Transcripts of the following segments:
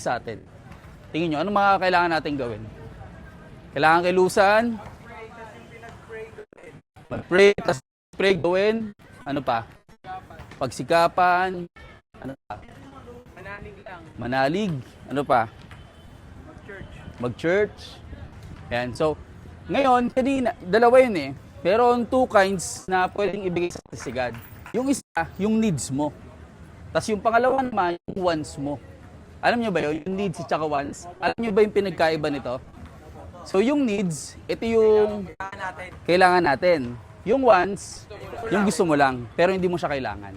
sa atin? Tingin nyo, ano mga kailangan natin gawin? Kailangan kilusan? Mag-pray, tapos pray gawin? Ano pa? Pagsikapan? Ano pa? Manalig lang. Manalig? Ano pa? Mag-church. mag-church. Yan. So, ngayon, kanina, dalawa yun eh. Meron two kinds na pwedeng ibigay sa si God. Yung isa, yung needs mo. Tapos yung pangalawa naman, yung wants mo. Alam nyo ba yun? Yung needs at saka wants. Alam nyo ba yung pinagkaiba nito? So, yung needs, ito yung Kailangan natin. Yung wants, yung gusto mo lang, pero hindi mo siya kailangan.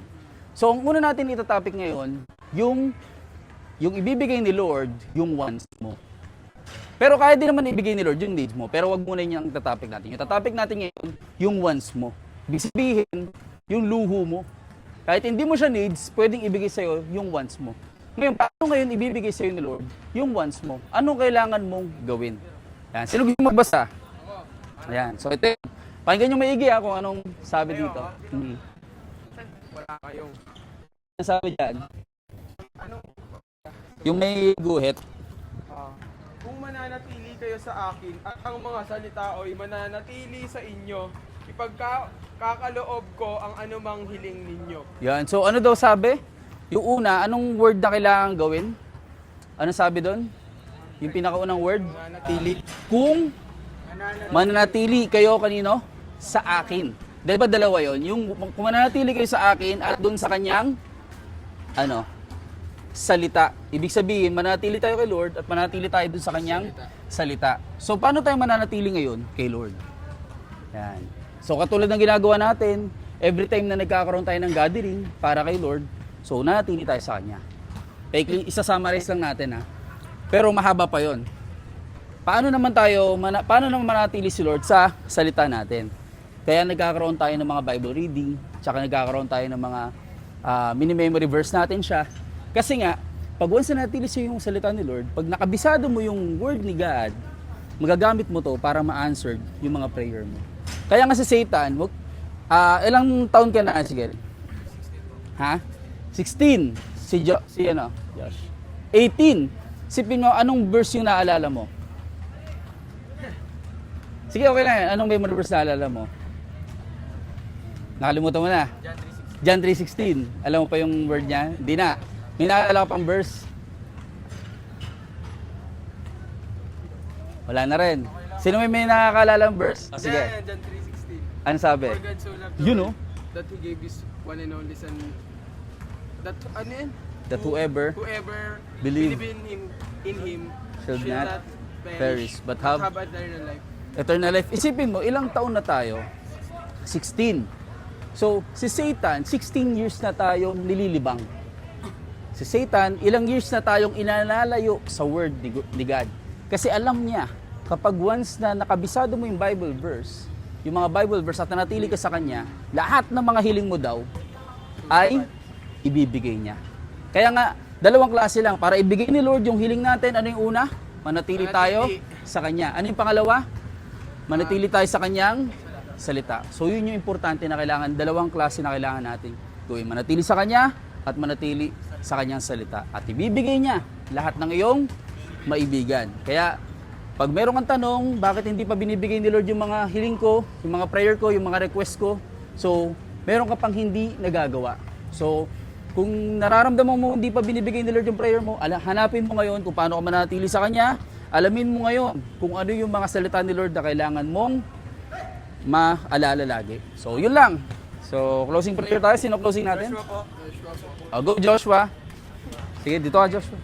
So, ang una natin itatopic ngayon, yung, yung ibibigay ni Lord, yung wants mo. Pero kaya din naman ibigay ni Lord yung needs mo, pero wag muna yun ang itatopic natin. Yung tatopic natin ngayon, yung wants mo. Ibig sabihin, yung luho mo. Kahit hindi mo siya needs, pwedeng ibigay sa'yo yung wants mo. Ngayon, paano ngayon ibibigay sa'yo ni Lord yung wants mo? Anong kailangan mong gawin? Yan. Sino gusto magbasa? Ayan. So ito, pakinggan nyo maigi ha kung anong sabi dito. Mhm. Wala kayong. Ano sabi dyan? Yung may guhit. Ah, kung mananatili kayo sa akin at ang mga salita ay mananatili sa inyo, ipagkakaloob ko ang anumang hiling ninyo. Yan. So ano daw sabi? Yung una, anong word na kailangan gawin? Ano sabi doon? Yung pinakaunang word? Mananatili. Kung Mananatili. kayo kanino? Sa akin. Dahil ba dalawa yon? Yung kung mananatili kayo sa akin at doon sa kanyang ano? Salita. Ibig sabihin, mananatili tayo kay Lord at mananatili tayo doon sa kanyang salita. So paano tayo mananatili ngayon kay Lord? Yan. So katulad ng ginagawa natin, every time na nagkakaroon tayo ng gathering para kay Lord, so nanatili tayo sa Kanya. Paikli, isa-summarize lang natin ha. Pero mahaba pa yon. Paano naman tayo, mana, paano naman manatili si Lord sa salita natin? Kaya nagkakaroon tayo ng mga Bible reading, tsaka nagkakaroon tayo ng mga ah, mini-memory verse natin siya. Kasi nga, pag once na natili siya yung salita ni Lord, pag nakabisado mo yung word ni God, magagamit mo to para ma-answer yung mga prayer mo. Kaya nga si Satan, ah, ilang taon ka na, sige? Ha? 16. Si, jo, si ano? Josh. 18. Sipin mo, anong verse yung naalala mo? Sige, okay na yan. Anong memory verse naalala mo? Nakalimutan mo na. John 3.16. Alam mo pa yung word niya? Hindi na. May naalala ka pang verse? Wala na rin. Sino may may nakakaalala ng verse? Oh, sige. John 3.16. Ano sabi? For God so loved the You know. That He gave His one and only Son. That, ano yan? That Who- whoever whoever believe believe in Him, in Him shall not perish, perish, but have eternal life. eternal life. Isipin mo, ilang taon na tayo? 16. So, si Satan, 16 years na tayong nililibang. Si Satan, ilang years na tayong inalalayo sa word ni Gu- ni God. Kasi alam niya, kapag once na nakabisado mo yung Bible verse, yung mga Bible verse at nanatili ka sa Kanya, lahat ng mga hiling mo daw ay ibibigay niya. Kaya nga, dalawang klase lang. Para ibigay ni Lord yung hiling natin, ano yung una? Manatili tayo sa Kanya. Ano yung pangalawa? Manatili tayo sa Kanyang salita. So yun yung importante na kailangan, dalawang klase na kailangan natin gawin. Manatili sa Kanya at manatili sa Kanyang salita. At ibibigay niya lahat ng iyong maibigan. Kaya pag meron kang tanong, bakit hindi pa binibigay ni Lord yung mga hiling ko, yung mga prayer ko, yung mga request ko, so meron ka pang hindi nagagawa. So, kung nararamdaman mo hindi pa binibigay ni Lord yung prayer mo, ala, hanapin mo ngayon kung paano ka manatili sa Kanya, alamin mo ngayon kung ano yung mga salita ni Lord na kailangan mong maalala lagi. So, yun lang. So, closing prayer tayo. Sino closing natin? Joshua po. Oh, go Joshua. Sige, dito ka Joshua.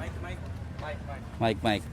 Mike, Mike. Mike, Mike. Mike, Mike.